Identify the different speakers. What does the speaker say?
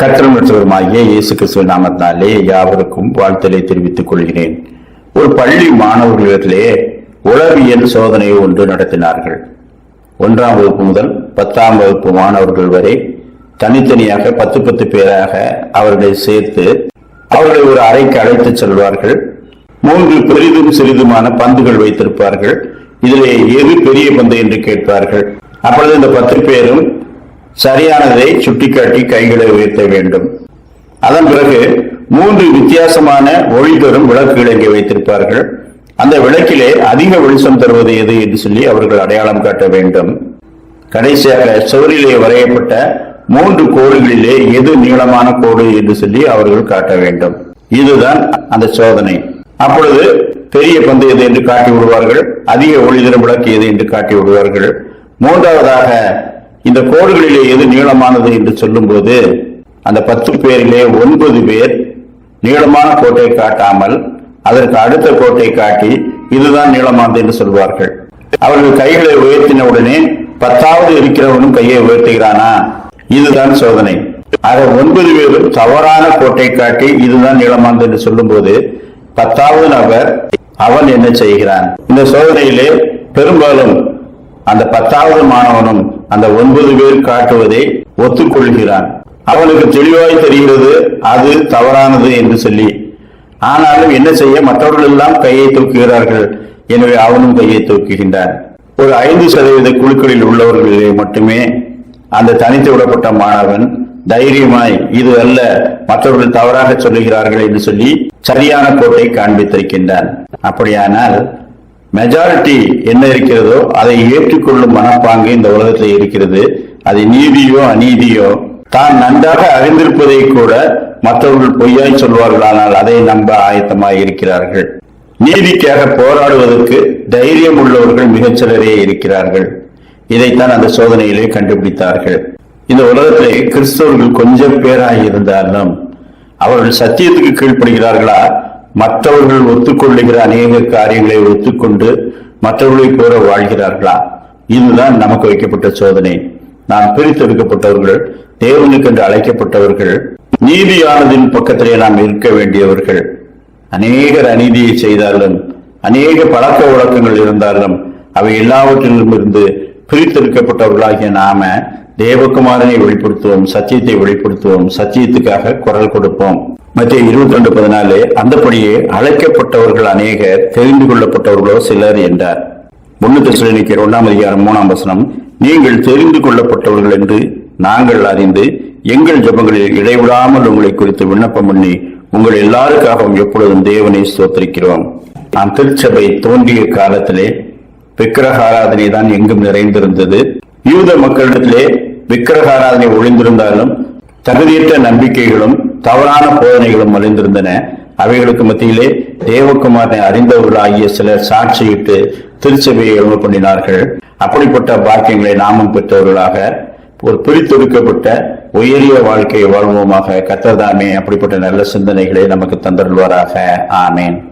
Speaker 1: கத்திரம் மற்றவருமாகிய இயேசு கிறிஸ்துவ நாமத்தினாலே யாவருக்கும் வாழ்த்தலை தெரிவித்துக் கொள்கிறேன். ஒரு பள்ளி மாணவர்களிடத்திலே உளவியல் சோதனை ஒன்று நடத்தினார்கள். ஒன்றாம் வகுப்பு முதல் பத்தாம் வகுப்பு மாணவர்கள் வரை தனித்தனியாக பத்து பத்து பேராக அவர்களை சேர்த்து அவர்களை ஒரு அறைக்கு அழைத்துச் செல்வார்கள். மூன்று பெரிதும் சிறிதுமான பந்துகள் வைத்திருப்பார்கள். இதிலே எது பெரிய பந்து என்று கேட்பார்கள். அப்பொழுது இந்த பத்து பேரும் சரியானதை சுட்டிக்காட்டி கைகளை உயர்த்த வேண்டும். அதன் பிறகு மூன்று வித்தியாசமான ஒளி தரும் விளக்குகளை இங்கே வைத்திருப்பார்கள். அந்த விளக்கிலே அதிக வெளிச்சம் தருவது எது என்று சொல்லி அவர்கள் அடையாளம் காட்ட வேண்டும். கடைசியாக சுவரிலே வரையப்பட்ட மூன்று கோடுகளிலே எது நீளமான கோடு என்று சொல்லி அவர்கள் காட்ட வேண்டும். இதுதான் அந்த சோதனை. அப்பொழுது பெரிய பந்து எது என்று காட்டி விடுவார்கள்? அதிக ஒளிதரும் விளக்கு எது என்று காட்டி விடுவார்கள்? மூன்றாவதாக இந்த கோடுகளிலே எது நீளமானது என்று சொல்லும்போது அந்த பத்து பேரிலே ஒன்பது பேர் நீளமான கோட்டை காட்டாமல் அதற்கு அடுத்த கோட்டை காட்டி இதுதான் நீளமானது என்று சொல்வார்கள். அவர்கள் கைகளை உயர்த்தின உடனே பத்தாவது இருக்கிறவனும் கையை உயர்த்துகிறானா? இதுதான் சோதனை. ஆக ஒன்பது பேரும் தவறான கோட்டை காட்டி இதுதான் நீளமானது என்று சொல்லும்போது பத்தாவது நபர் அவன் என்ன செய்கிறான்? இந்த சோதனையிலே பெரும்பாலும் அந்த பத்தாவது மாணவனும் அந்த ஒன்பது பேர் காட்டுவதை ஒத்துக்கொள்கிறான். அவனுக்கு தெளிவாய் தெரிகிறது அது தவறானது என்று சொல்லி ஆனாலும் என்ன செய்ய மற்றவர்கள் எல்லாம் கையை தூக்குகிறார்கள். எனவே அவனும் கையை தூக்குகின்றான். ஒரு ஐந்து சதவீத குழுக்களில் உள்ளவர்களிலே மட்டுமே அந்த தனித்து விடப்பட்ட மாணவன் தைரியமாய் இது அல்ல மற்றவர்கள் தவறாக சொல்லுகிறார்கள் என்று சொல்லி சரியான கோட்டை காண்பித்திருக்கின்றான். அப்படியானால் மெஜாரிட்டி என்ன இருக்கிறதோ அதை ஏற்றுக்கொள்ளும் மனப்பாங்கு இந்த உலகத்தில் இருக்கிறது. அது நீதியோ அநீதியோ. தான் நன்றாக அறிந்திருப்பதை கூட மற்றவர்கள் பொய்யாய் சொல்வார்களானால் அதை நம்ப ஆயத்தமாய் இருக்கிறார்கள். நீதிக்காக போராடுவதற்கு தைரியம் உள்ளவர்கள் மிகச்சிலரே இருக்கிறார்கள். இதைத்தான் அந்த சோதனையிலே கண்டுபிடித்தார்கள். இந்த உலகத்திலே கிறிஸ்தவர்கள் கொஞ்சம் பேராக இருந்தாலும் அவர்கள் சத்தியத்துக்கு கீழ்ப்படுகிறார்களா? மற்றவர்கள் ஒத்துக்கொள்ளுகிற அநேக காரியங்களை ஒத்துக்கொண்டு மற்றவர்களை போல வாழ்கிறார்களா? இதுதான் நமக்கு வைக்கப்பட்ட சோதனை. நாம் பிரித்தெடுக்கப்பட்டவர்கள் தேவனுக்கென்று அழைக்கப்பட்டவர்கள் நீதியானதின் பக்கத்திலே நாம் இருக்க வேண்டியவர்கள். அநேகர் அநீதியை செய்தாலும் அநேக பழக்க வழக்கங்கள் இருந்தாலும் அவை எல்லாவற்றிலும் இருந்து பிரித்தெடுக்கப்பட்டவர்களாகிய நாம தேவகுமாரனை வெளிப்படுத்துவோம் சத்தியத்தை வெளிப்படுத்துவோம் சத்தியத்துக்காக குரல் கொடுப்போம். மத்திய இருபத்தி ரெண்டு பதினாலு அந்தபடியே அழைக்கப்பட்டவர்கள் அநேகர் தெரிந்து கொள்ளப்பட்டவர்களோ சிலர் என்றார். ஒன்னு தெசலோனிக்கர் ஒன்றாம் அதிகாரம் மூணாம் வசனம் நீங்கள் தெரிந்து கொள்ளப்பட்டவர்கள் என்று நாங்கள் அறிந்து எங்கள் ஜெபங்களில் இடைவிடாமல் உங்களை குறித்து விண்ணப்பம் பண்ணி உங்கள் எல்லாருக்காகவும் எப்பொழுதும் தேவனை ஸ்தோத்திரிக்கிறோம். நான் திருச்சபை தோன்றிய காலத்திலே விக்கிரக ஆராதனை தான் எங்கும் நிறைந்திருந்தது. யூத மக்களிடத்திலே விக்கிரகாராதனை ஒழிந்திருந்தாலும் ஒளிந்திருந்தாலும் தகுதியற்ற நம்பிக்கைகளும் தவறான போதனைகளும் மலிந்திருந்தன. அவைகளுக்கு மத்தியிலே தேவகுமாரனை அறிந்தவர்களாகிய சிலர் சாட்சியிட்டு திருச்சபையை எழும பண்ணினார்கள் அப்படிப்பட்ட பாக்கியங்களை நாமும் பெற்றவர்களாக ஒரு பிரித்தொடுக்கப்பட்ட உயரிய வாழ்க்கையை வாழ்வோமாக கத்தர்தாமே அப்படிப்பட்ட நல்ல சிந்தனைகளை நமக்கு தந்தருள்வாராக. ஆமேன்.